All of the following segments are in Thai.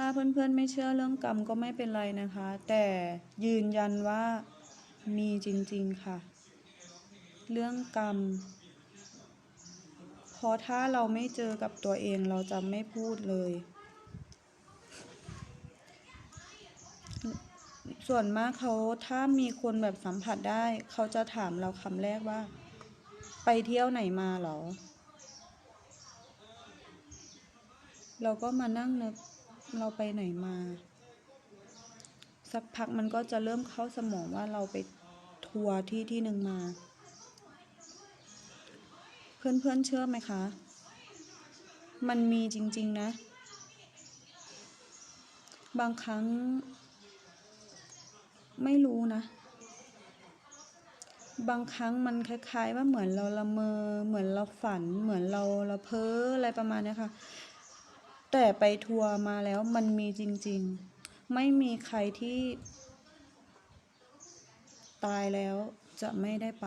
ถ้าเพื่อนๆไม่เชื่อเรื่องกรรมก็ไม่เป็นไรนะคะ แต่ยืนยันว่ามีจริงๆค่ะ เรื่องกรรมเพราะถ้าเราไม่เจอกับตัวเองเราจะไม่พูดเลย ส่วนมากเขาถ้ามีคนแบบสัมผัสได้ เขาจะถามเราคำแรกว่า ไปเที่ยวไหนมาหรอ เราก็มานั่งนึก เราไปไหนมา สักพักมันก็จะเริ่มเข้าสมองว่าเราไปทัวร์ที่ที่หนึ่งมา เพื่อนๆเชื่อไหมคะ มันมีจริง ๆ นะ บางครั้ง ไม่รู้นะ บางครั้งมันคล้าย ๆ ว่าเหมือนเราละเมอ เหมือนเราฝัน เหมือนเราละเพ้ออะไรประมาณนี้ค่ะ แต่ไปทัวร์มาแล้วมันมีจริง ๆ ไม่มีใครที่ ตายแล้วจะไม่ได้ไป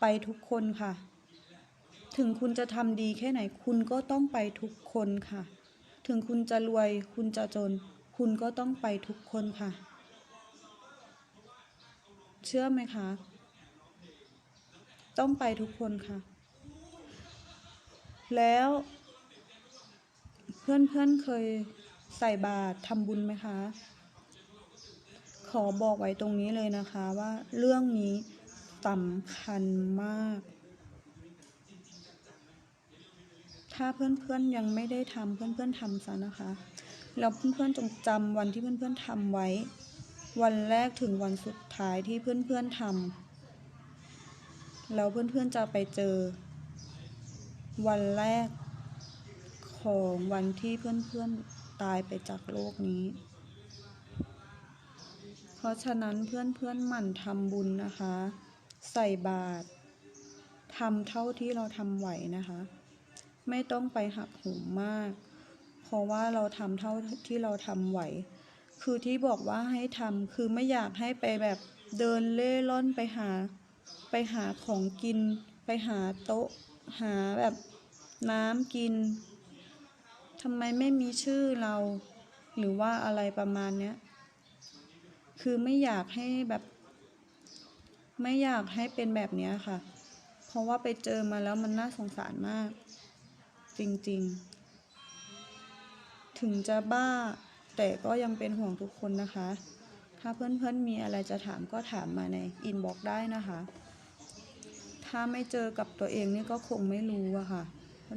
ไปทุกคนค่ะ ถึงคุณจะทำดีแค่ไหน คุณก็ต้องไปทุกคนค่ะ ถึงคุณจะรวย คุณจะจน คุณก็ต้องไปทุกคนค่ะ เชื่อไหมคะ ต้องไปทุกคนค่ะ แล้ว เพื่อนๆเคยใส่บาตรทำบุญไหมคะ ขอบอกไว้ตรงนี้เลยนะคะว่าเรื่องนี้สำคัญมาก ถ้าเพื่อนๆยังไม่ได้ทำเพื่อนๆทำซะนะคะ แล้วเพื่อนๆจงจำวันที่เพื่อนๆทำไว้ วันแรกถึงวันสุดท้ายที่เพื่อนๆทำแล้วเพื่อนๆจะไปเจอ วันแรก ของวันที่เพื่อนๆตายไปจากโลกนี้ เพราะฉะนั้นเพื่อนๆหมั่นทำบุญนะคะ ใส่บาตรทำเท่าที่เราทำไหวนะคะ ไม่ต้องไปหักหมมาก เพราะว่าเราทำเท่าที่เราทำไหว คือที่บอกว่าให้ทำคือไม่อยากให้ไปแบบเดินเล่ร่อนไปหา ไปหาของกิน ไปหาโต๊ะ หาแบบน้ำกิน ทำไมไม่มีชื่อเรา หรือว่าอะไรประมาณเนี้ย คือไม่อยากให้แบบ ไม่อยากให้เป็นแบบเนี้ยค่ะ เพราะว่าไปเจอมาแล้วมันน่าสงสารมาก จริงๆ ถึงจะบ้า แต่ก็ยังเป็นห่วงทุกคนนะคะ ถ้าเพื่อนๆมีอะไรจะถามก็ถามมาในอินบ็อกซ์ได้นะคะ ถ้าไม่เจอกับตัวเองนี่ก็คงไม่รู้อะค่ะ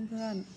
เพื่อนๆ